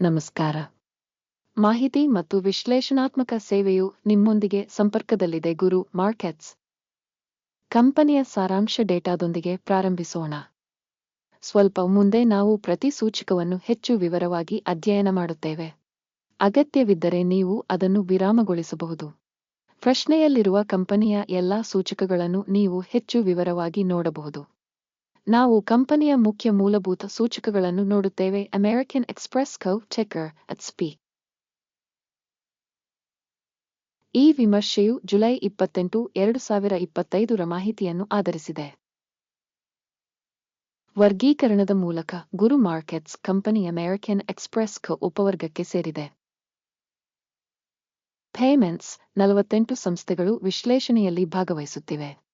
ನಮಸ್ಕಾರ. ಮಾಹಿತಿ ಮತ್ತು ವಿಶ್ಲೇಷಣಾತ್ಮಕ ಸೇವೆಯು ನಿಮ್ಮೊಂದಿಗೆ ಸಂಪರ್ಕದಲ್ಲಿದೆ ಗುರು ಮಾರ್ಕೆಟ್ಸ್. ಕಂಪನಿಯ ಸಾರಾಂಶ ಡೇಟಾದೊಂದಿಗೆ ಪ್ರಾರಂಭಿಸೋಣ. ಸ್ವಲ್ಪ ಮುಂದೆ ನಾವು ಪ್ರತಿ ಸೂಚಕವನ್ನು ಹೆಚ್ಚು ವಿವರವಾಗಿ ಅಧ್ಯಯನ ಮಾಡುತ್ತೇವೆ. ಅಗತ್ಯವಿದ್ದರೆ ನೀವು ಅದನ್ನು ವಿರಾಮಗೊಳಿಸಬಹುದು. ಪ್ರಶ್ನೆಯಲ್ಲಿರುವ ಕಂಪನಿಯ ಎಲ್ಲಾ ಸೂಚಕಗಳನ್ನು ನೀವು ಹೆಚ್ಚು ವಿವರವಾಗಿ ನೋಡಬಹುದು. ನಾವು ಕಂಪನಿಯ ಮುಖ್ಯ ಮೂಲಭೂತ ಸೂಚಕಗಳನ್ನು ನೋಡುತ್ತೇವೆ. ಅಮೆರಿಕನ್ ಎಕ್ಸ್ಪ್ರೆಸ್ ಕೌ ಟೆಕರ್ ಅಟ್ ಸ್ಪಿ ಈ ವಿಮರ್ಶೆಯು ಜುಲೈ ಇಪ್ಪತ್ತೆಂಟು, ಎರಡು ಸಾವಿರ ಇಪ್ಪತ್ತೈದರ ಮಾಹಿತಿಯನ್ನು ಆಧರಿಸಿದೆ. ವರ್ಗೀಕರಣದ ಮೂಲಕ Guru markets company American Express ಕ ಉಪವರ್ಗಕ್ಕೆ ಸೇರಿದೆ. ಪೇಮೆಂಟ್ಸ್ ನಲವತ್ತೆಂಟು ಸಂಸ್ಥೆಗಳು ವಿಶ್ಲೇಷಣೆಯಲ್ಲಿ ಭಾಗವಹಿಸುತ್ತಿವೆ.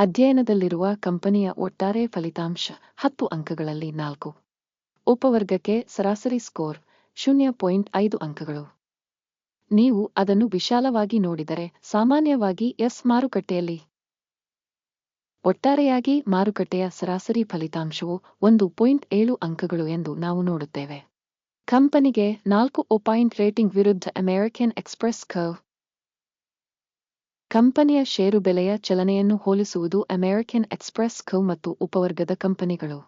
ಅಧ್ಯಯನದಲ್ಲಿರುವ ಕಂಪನಿಯ ಒಟ್ಟಾರೆ ಫಲಿತಾಂಶ ಹತ್ತು ಅಂಕಗಳಲ್ಲಿ ನಾಲ್ಕು. ಉಪವರ್ಗಕ್ಕೆ ಸರಾಸರಿ ಸ್ಕೋರ್ ಶೂನ್ಯ ಪಾಯಿಂಟ್ ಐದು ಅಂಕಗಳು. ನೀವು ಅದನ್ನು ವಿಶಾಲವಾಗಿ ನೋಡಿದರೆ ಸಾಮಾನ್ಯವಾಗಿ ಎಸ್ ಮಾರುಕಟ್ಟೆಯಲ್ಲಿ ಒಟ್ಟಾರೆಯಾಗಿ ಮಾರುಕಟ್ಟೆಯ ಸರಾಸರಿ ಫಲಿತಾಂಶವು ಒಂದು ಪಾಯಿಂಟ್ ಏಳು ಅಂಕಗಳು ಎಂದು ನಾವು ನೋಡುತ್ತೇವೆ. ಕಂಪನಿಗೆ ನಾಲ್ಕು ಪಾಯಿಂಟ್ ರೇಟಿಂಗ್ ವಿರುದ್ಧ ಅಮೆರಿಕನ್ ಎಕ್ಸ್ಪ್ರೆಸ್ ಕರ್ವ್ ಕಂಪನಿಯ ಷೇರು ಬೆಲೆಯ ಚಲನೆಯನ್ನು ಹೋಲಿಸುವುದು ಅಮೆರಿಕನ್ ಎಕ್ಸ್ಪ್ರೆಸ್, ಕೋ ಮತ್ತು ಉಪವರ್ಗದ ಕಂಪನಿಗಳು.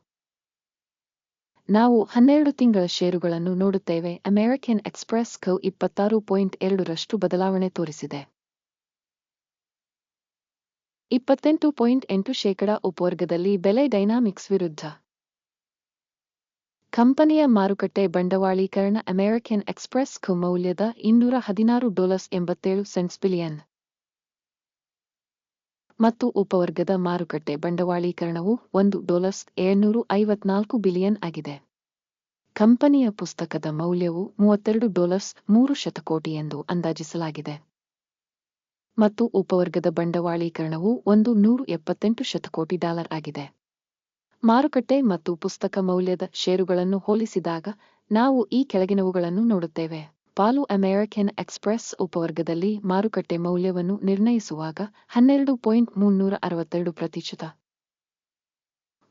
ನಾವು ಹನ್ನೆರಡು ತಿಂಗಳ ಷೇರುಗಳನ್ನು ನೋಡುತ್ತೇವೆ. ಅಮೆರಿಕನ್ ಎಕ್ಸ್ಪ್ರೆಸ್, ಕೌ ಇಪ್ಪತ್ತಾರು ಪಾಯಿಂಟ್ ಎರಡರಷ್ಟು ಬದಲಾವಣೆ ತೋರಿಸಿದೆ. ಇಪ್ಪತ್ತೆಂಟು ಪಾಯಿಂಟ್ ಎಂಟು ಶೇಕಡಾ ಉಪವರ್ಗದಲ್ಲಿ ಬೆಲೆ ಡೈನಾಮಿಕ್ಸ್ ವಿರುದ್ಧ. ಕಂಪನಿಯ ಮಾರುಕಟ್ಟೆ ಬಂಡವಾಳೀಕರಣ ಅಮೆರಿಕನ್ ಎಕ್ಸ್ಪ್ರೆಸ್, ಕೌ ಮೌಲ್ಯದ ಇನ್ನೂರ ಹದಿನಾರು ಡಾಲರ್ಸ್ ಎಂಬತ್ತೇಳು ಸೆಂಟ್ಸ್ ಬಿಲಿಯನ್. ಮತ್ತು ಉಪವರ್ಗದ ಮಾರುಕಟ್ಟೆ ಬಂಡವಾಳೀಕರಣವು ಒಂದು ಡಾಲರ್ಸ್ ಏಳ್ನೂರು ಐವತ್ನಾಲ್ಕು ಬಿಲಿಯನ್ ಆಗಿದೆ. ಕಂಪನಿಯ ಪುಸ್ತಕದ ಮೌಲ್ಯವು ಮೂವತ್ತೆರಡು ಡಾಲರ್ಸ್ ಮೂರು ಶತಕೋಟಿ ಎಂದು ಅಂದಾಜಿಸಲಾಗಿದೆ. ಮತ್ತು ಉಪವರ್ಗದ ಬಂಡವಾಳೀಕರಣವು ಒಂದು ನೂರು ಎಪ್ಪತ್ತೆಂಟು ಶತಕೋಟಿ ಡಾಲರ್ ಆಗಿದೆ. ಮಾರುಕಟ್ಟೆ ಮತ್ತು ಪುಸ್ತಕ ಮೌಲ್ಯದ ಷೇರುಗಳನ್ನು ಹೋಲಿಸಿದಾಗ ನಾವು ಈ ಕೆಳಗಿನವುಗಳನ್ನು ನೋಡುತ್ತೇವೆ. ಪಾಲು ಅಮೆರಿಕನ್ ಎಕ್ಸ್ಪ್ರೆಸ್ ಉಪವರ್ಗದಲ್ಲಿ ಮಾರುಕಟ್ಟೆ ಮೌಲ್ಯವನ್ನು ನಿರ್ಣಯಿಸುವಾಗ ಹನ್ನೆರಡು ಪಾಯಿಂಟ್ ಮುನ್ನೂರ ಅರವತ್ತೆರಡು ಪ್ರತಿಶತ.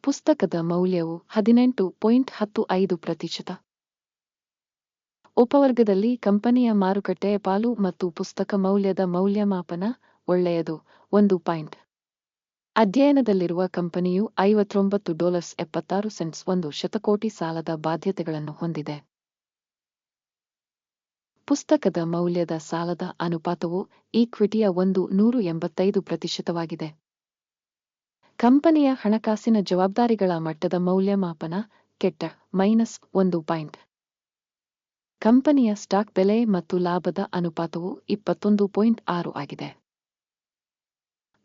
ಪುಸ್ತಕದ ಮೌಲ್ಯವು ಹದಿನೆಂಟು ಪಾಯಿಂಟ್ ಹತ್ತು ಐದು ಪ್ರತಿಶತ. ಉಪವರ್ಗದಲ್ಲಿ ಕಂಪನಿಯ ಮಾರುಕಟ್ಟೆ ಪಾಲು ಮತ್ತು ಪುಸ್ತಕ ಮೌಲ್ಯದ ಮೌಲ್ಯಮಾಪನ ಒಳ್ಳೆಯದು, ಒಂದು ಪಾಯಿಂಟ್. ಅಧ್ಯಯನದಲ್ಲಿರುವ ಕಂಪನಿಯು ಐವತ್ತೊಂಬತ್ತು ಡಾಲರ್ಸ್ ಎಪ್ಪತ್ತಾರು ಸೆಂಟ್ಸ್ ಒಂದು ಶತಕೋಟಿ ಸಾಲದ ಬಾಧ್ಯತೆಗಳನ್ನು ಹೊಂದಿದೆ. ಪುಸ್ತಕದ ಮೌಲ್ಯದ ಸಾಲದ ಅನುಪಾತವು ಈಕ್ವಿಟಿಯ ಒಂದು ನೂರು ಎಂಬತ್ತೈದು ಪ್ರತಿಶತವಾಗಿದೆ. ಕಂಪನಿಯ ಹಣಕಾಸಿನ ಜವಾಬ್ದಾರಿಗಳ ಮಟ್ಟದ ಮೌಲ್ಯಮಾಪನ ಕೆಟ್ಟ, ಮೈನಸ್ ಒಂದು ಪಾಯಿಂಟ್. ಕಂಪನಿಯ ಸ್ಟಾಕ್ ಬೆಲೆ ಮತ್ತು ಲಾಭದ ಅನುಪಾತವು ಇಪ್ಪತ್ತೊಂದು ಪಾಯಿಂಟ್ ಆರು ಆಗಿದೆ.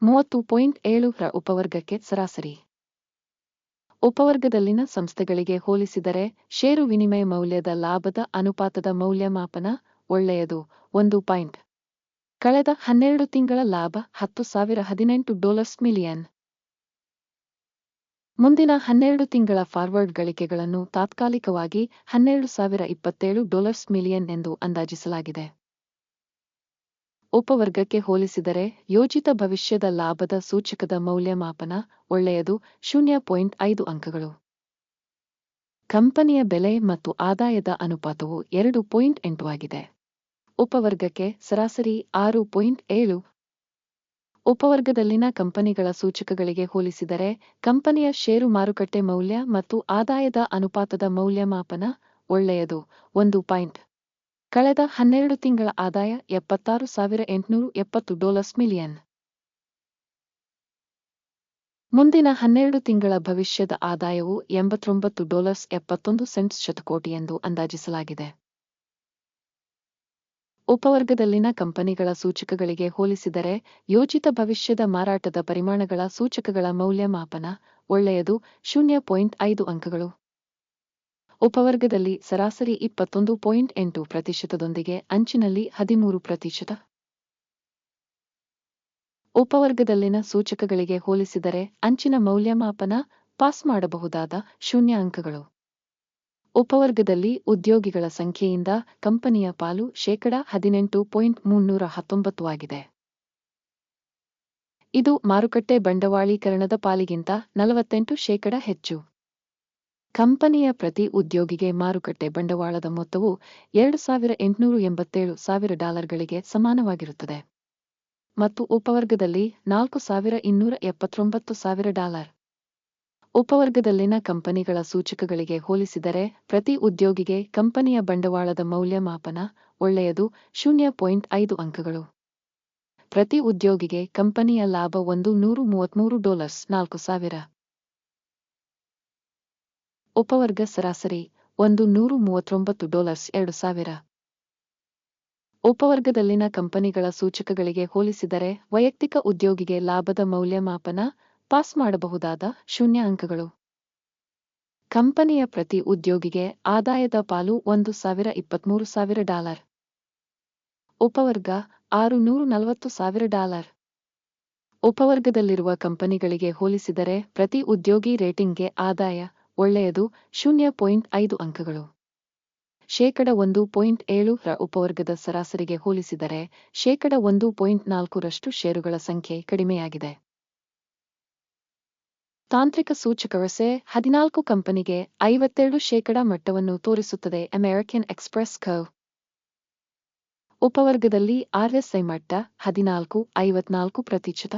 ಮೂವತ್ತು ಪಾಯಿಂಟ್ ಏಳು ರ ಉಪವರ್ಗಕ್ಕೆ ಸರಾಸರಿ. ಉಪವರ್ಗದಲ್ಲಿನ ಸಂಸ್ಥೆಗಳಿಗೆ ಹೋಲಿಸಿದರೆ, ಷೇರು ವಿನಿಮಯ ಮೌಲ್ಯದ ಲಾಭದ ಅನುಪಾತದ ಮೌಲ್ಯಮಾಪನ ಒಳ್ಳೆಯದು. ಒಂದು ಪಾಯಿಂಟ್. ಕಳೆದ ಹನ್ನೆರಡು ತಿಂಗಳ ಲಾಭ ಹತ್ತು ಸಾವಿರ ಹದಿನೆಂಟು ಡಾಲರ್ಸ್ ಮಿಲಿಯನ್. ಮುಂದಿನ ಹನ್ನೆರಡು ತಿಂಗಳ ಫಾರ್ವರ್ಡ್ ಗಳಿಕೆಗಳನ್ನು ತಾತ್ಕಾಲಿಕವಾಗಿ ಹನ್ನೆರಡು ಸಾವಿರ ಇಪ್ಪತ್ತೇಳು ಡಾಲರ್ಸ್ ಮಿಲಿಯನ್ ಎಂದು ಅಂದಾಜಿಸಲಾಗಿದೆ. ಉಪವರ್ಗಕ್ಕೆ ಹೋಲಿಸಿದರೆ ಯೋಜಿತ ಭವಿಷ್ಯದ ಲಾಭದ ಸೂಚಕದ ಮೌಲ್ಯಮಾಪನ ಒಳ್ಳೆಯದು ಶೂನ್ಯ ಪಾಯಿಂಟ್ ಐದು ಅಂಕಗಳು. ಕಂಪನಿಯ ಬೆಲೆ ಮತ್ತು ಆದಾಯದ ಅನುಪಾತವು ಎರಡು ಪಾಯಿಂಟ್ ಎಂಟು ಆಗಿದೆ. ಉಪವರ್ಗಕ್ಕೆ ಸರಾಸರಿ ಆರು ಪಾಯಿಂಟ್ ಏಳು. ಉಪವರ್ಗದಲ್ಲಿನ ಕಂಪನಿಗಳ ಸೂಚಕಗಳಿಗೆ ಹೋಲಿಸಿದರೆ, ಕಂಪನಿಯ ಷೇರು ಮಾರುಕಟ್ಟೆ ಮೌಲ್ಯ ಮತ್ತು ಆದಾಯದ ಅನುಪಾತದ ಮೌಲ್ಯಮಾಪನ ಒಳ್ಳೆಯದು. ಒಂದು ಪಾಯಿಂಟ್. ಕಳೆದ ಹನ್ನೆರಡು ತಿಂಗಳ ಆದಾಯ ಎಪ್ಪತ್ತಾರು ಸಾವಿರ ಎಂಟುನೂರು ಎಪ್ಪತ್ತು ಡಾಲರ್ಸ್ ಮಿಲಿಯನ್. ಮುಂದಿನ ಹನ್ನೆರಡು ತಿಂಗಳ ಭವಿಷ್ಯದ ಆದಾಯವು ಎಂಬತ್ತೊಂಬತ್ತು ಡಾಲರ್ಸ್ ಎಪ್ಪತ್ತೊಂದು ಸೆಂಟ್ಸ್ ಶತಕೋಟಿ ಎಂದು ಅಂದಾಜಿಸಲಾಗಿದೆ. ಉಪವರ್ಗದಲ್ಲಿನ ಕಂಪನಿಗಳ ಸೂಚಕಗಳಿಗೆ ಹೋಲಿಸಿದರೆ, ಯೋಜಿತ ಭವಿಷ್ಯದ ಮಾರಾಟದ ಪರಿಮಾಣಗಳ ಸೂಚಕಗಳ ಮೌಲ್ಯಮಾಪನ ಒಳ್ಳೆಯದು, ಶೂನ್ಯ ಪಾಯಿಂಟ್ ಐದು ಅಂಕಗಳು. ಉಪವರ್ಗದಲ್ಲಿ ಸರಾಸರಿ ಇಪ್ಪತ್ತೊಂದು ಪಾಯಿಂಟ್ ಎಂಟು ಪ್ರತಿಶತದೊಂದಿಗೆ ಅಂಚಿನಲ್ಲಿ ಹದಿಮೂರು ಪ್ರತಿಶತ. ಉಪವರ್ಗದಲ್ಲಿನ ಸೂಚಕಗಳಿಗೆ ಹೋಲಿಸಿದರೆ, ಅಂಚಿನ ಮೌಲ್ಯಮಾಪನ ಪಾಸ್ ಮಾಡಬಹುದಾದ ಶೂನ್ಯ ಅಂಕಗಳು. ಉಪವರ್ಗದಲ್ಲಿ ಉದ್ಯೋಗಿಗಳ ಸಂಖ್ಯೆಯಿಂದ ಕಂಪನಿಯ ಪಾಲು ಶೇಕಡ ಹದಿನೆಂಟು ಪಾಯಿಂಟ್ ಮುನ್ನೂರ ಹತ್ತೊಂಬತ್ತು ಆಗಿದೆ. ಇದು ಮಾರುಕಟ್ಟೆ ಬಂಡವಾಳೀಕರಣದ ಪಾಲಿಗಿಂತ ನಲವತ್ತೆಂಟು ಶೇಕಡ ಹೆಚ್ಚು. ಕಂಪನಿಯ ಪ್ರತಿ ಉದ್ಯೋಗಿಗೆ ಮಾರುಕಟ್ಟೆ ಬಂಡವಾಳದ ಮೊತ್ತವು ಎರಡು ಸಾವಿರ ಎಂಟುನೂರು ಎಂಬತ್ತೇಳು ಸಾವಿರ ಡಾಲರ್ಗಳಿಗೆ ಸಮಾನವಾಗಿರುತ್ತದೆ. ಮತ್ತು ಉಪವರ್ಗದಲ್ಲಿ ನಾಲ್ಕು ಸಾವಿರ ಇನ್ನೂರ ಎಪ್ಪತ್ತೊಂಬತ್ತು ಸಾವಿರ ಡಾಲರ್. ಉಪವರ್ಗದಲ್ಲಿನ ಕಂಪನಿಗಳ ಸೂಚಕಗಳಿಗೆ ಹೋಲಿಸಿದರೆ, ಪ್ರತಿ ಉದ್ಯೋಗಿಗೆ ಕಂಪನಿಯ ಬಂಡವಾಳದ ಮೌಲ್ಯಮಾಪನ ಒಳ್ಳೆಯದು, ಶೂನ್ಯ ಪಾಯಿಂಟ್ ಐದು ಅಂಕಗಳು. ಪ್ರತಿ ಉದ್ಯೋಗಿಗೆ ಕಂಪನಿಯ ಲಾಭ ಒಂದು ನೂರು ಮೂವತ್ಮೂರು ಡಾಲರ್ಸ್ ನಾಲ್ಕು ಸಾವಿರ. ಉಪವರ್ಗ ಸರಾಸರಿ ಒಂದು ನೂರು ಮೂವತ್ತೊಂಬತ್ತು ಡಾಲರ್ಸ್ ಎರಡು ಸಾವಿರ. ಉಪವರ್ಗದಲ್ಲಿನ ಕಂಪನಿಗಳ ಸೂಚಕಗಳಿಗೆ ಹೋಲಿಸಿದರೆ, ವೈಯಕ್ತಿಕ ಉದ್ಯೋಗಿಗೆ ಲಾಭದ ಮೌಲ್ಯಮಾಪನ ಪಾಸ್ ಮಾಡಬಹುದಾದ ಶೂನ್ಯ ಅಂಕಗಳು. ಕಂಪನಿಯ ಪ್ರತಿ ಉದ್ಯೋಗಿಗೆ ಆದಾಯದ ಪಾಲು ಒಂದು ಸಾವಿರ ಇಪ್ಪತ್ಮೂರು ಸಾವಿರ ಡಾಲರ್. ಉಪವರ್ಗ ಆರು ನೂರು ನಲವತ್ತು ಸಾವಿರ ಡಾಲರ್. ಉಪವರ್ಗದಲ್ಲಿರುವ ಕಂಪನಿಗಳಿಗೆ ಹೋಲಿಸಿದರೆ ಪ್ರತಿ ಉದ್ಯೋಗಿ ರೇಟಿಂಗ್ಗೆ ಆದಾಯ ಒಳ್ಳೆಯದು ಶೂನ್ಯ ಪಾಯಿಂಟ್ ಐದು ಅಂಕಗಳು. ಶೇಕಡ ಒಂದು ಪಾಯಿಂಟ್ ಏಳು ರ ಉಪವರ್ಗದ ಸರಾಸರಿಗೆ ಹೋಲಿಸಿದರೆ ಶೇಕಡ ಒಂದು ಪಾಯಿಂಟ್ ನಾಲ್ಕರಷ್ಟು ಷೇರುಗಳ ಸಂಖ್ಯೆ ಕಡಿಮೆಯಾಗಿದೆ. ತಾಂತ್ರಿಕ ಸೂಚಕವಸೆ ಹದಿನಾಲ್ಕು ಕಂಪನಿಗೆ ಐವತ್ತೆರಡು ಶೇಕಡ ಮಟ್ಟವನ್ನು ತೋರಿಸುತ್ತದೆ ಅಮೆರಿಕನ್ ಎಕ್ಸ್‌ಪ್ರೆಸ್ ಕರ್ವ್ ಉಪವರ್ಗದಲ್ಲಿ ಆರ್ಎಸ್ಐ ಮಟ್ಟ ಹದಿನಾಲ್ಕು, ಐವತ್ನಾಲ್ಕು ಪ್ರತಿಶತ.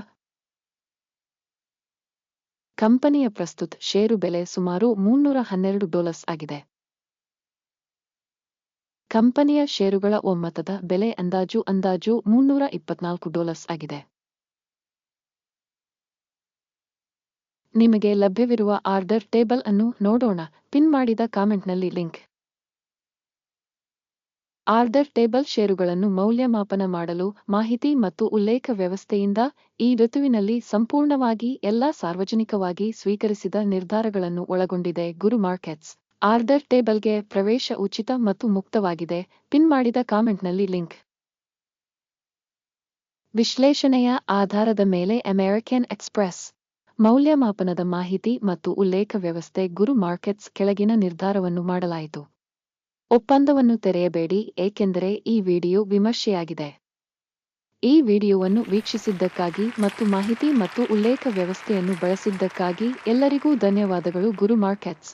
ಕಂಪನಿಯ ಪ್ರಸ್ತುತ ಷೇರು ಬೆಲೆ ಸುಮಾರು ಮುನ್ನೂರ ಹನ್ನೆರಡು ಡಾಲರ್ಸ್ ಆಗಿದೆ. ಕಂಪನಿಯ ಷೇರುಗಳ ಒಮ್ಮತದ ಬೆಲೆ ಅಂದಾಜು ಅಂದಾಜು ಮುನ್ನೂರ ಇಪ್ಪತ್ನಾಲ್ಕು ಡಾಲರ್ಸ್ ಆಗಿದೆ. ನಿಮಗೆ ಲಭ್ಯವಿರುವ ಆರ್ಡರ್ ಟೇಬಲ್ ಅನ್ನು ನೋಡೋಣ. ಪಿನ್ ಮಾಡಿದ ಕಾಮೆಂಟ್ನಲ್ಲಿ ಲಿಂಕ್. ಆರ್ಡರ್ ಟೇಬಲ್ ಷೇರುಗಳನ್ನು ಮೌಲ್ಯಮಾಪನ ಮಾಡಲು ಮಾಹಿತಿ ಮತ್ತು ಉಲ್ಲೇಖ ವ್ಯವಸ್ಥೆಯಿಂದ ಈ ಋತುವಿನಲ್ಲಿ ಸಂಪೂರ್ಣವಾಗಿ ಎಲ್ಲಾ ಸಾರ್ವಜನಿಕವಾಗಿ ಸ್ವೀಕರಿಸಿದ ನಿರ್ಧಾರಗಳನ್ನು ಒಳಗೊಂಡಿದೆ. ಗುರು ಮಾರ್ಕೆಟ್ಸ್. ಆರ್ಡರ್ ಟೇಬಲ್ಗೆ ಪ್ರವೇಶ ಉಚಿತ ಮತ್ತು ಮುಕ್ತವಾಗಿದೆ. ಪಿನ್ ಮಾಡಿದ ಕಾಮೆಂಟ್ನಲ್ಲಿ ಲಿಂಕ್. ವಿಶ್ಲೇಷಣೆಯ ಆಧಾರದ ಮೇಲೆ ಅಮೆರಿಕನ್ ಎಕ್ಸ್‌ಪ್ರೆಸ್. ಮೌಲ್ಯಮಾಪನದ ಮಾಹಿತಿ ಮತ್ತು ಉಲ್ಲೇಖ ವ್ಯವಸ್ಥೆ ಗುರು ಮಾರ್ಕೆಟ್ಸ್ ಕೆಳಗಿನ ನಿರ್ಧಾರವನ್ನು ಮಾಡಲಾಯಿತು. ಒಪ್ಪಂದವನ್ನು ತೆರೆಯಬೇಡಿ, ಏಕೆಂದರೆ ಈ ವಿಡಿಯೋ ವಿಮರ್ಶೆಯಾಗಿದೆ. ಈ ವಿಡಿಯೋವನ್ನು ವೀಕ್ಷಿಸಿದ್ದಕ್ಕಾಗಿ ಮತ್ತು ಮಾಹಿತಿ ಮತ್ತು ಉಲ್ಲೇಖ ವ್ಯವಸ್ಥೆಯನ್ನು ಬಳಸಿದ್ದಕ್ಕಾಗಿ ಎಲ್ಲರಿಗೂ ಧನ್ಯವಾದಗಳು ಗುರು ಮಾರ್ಕೆಟ್ಸ್.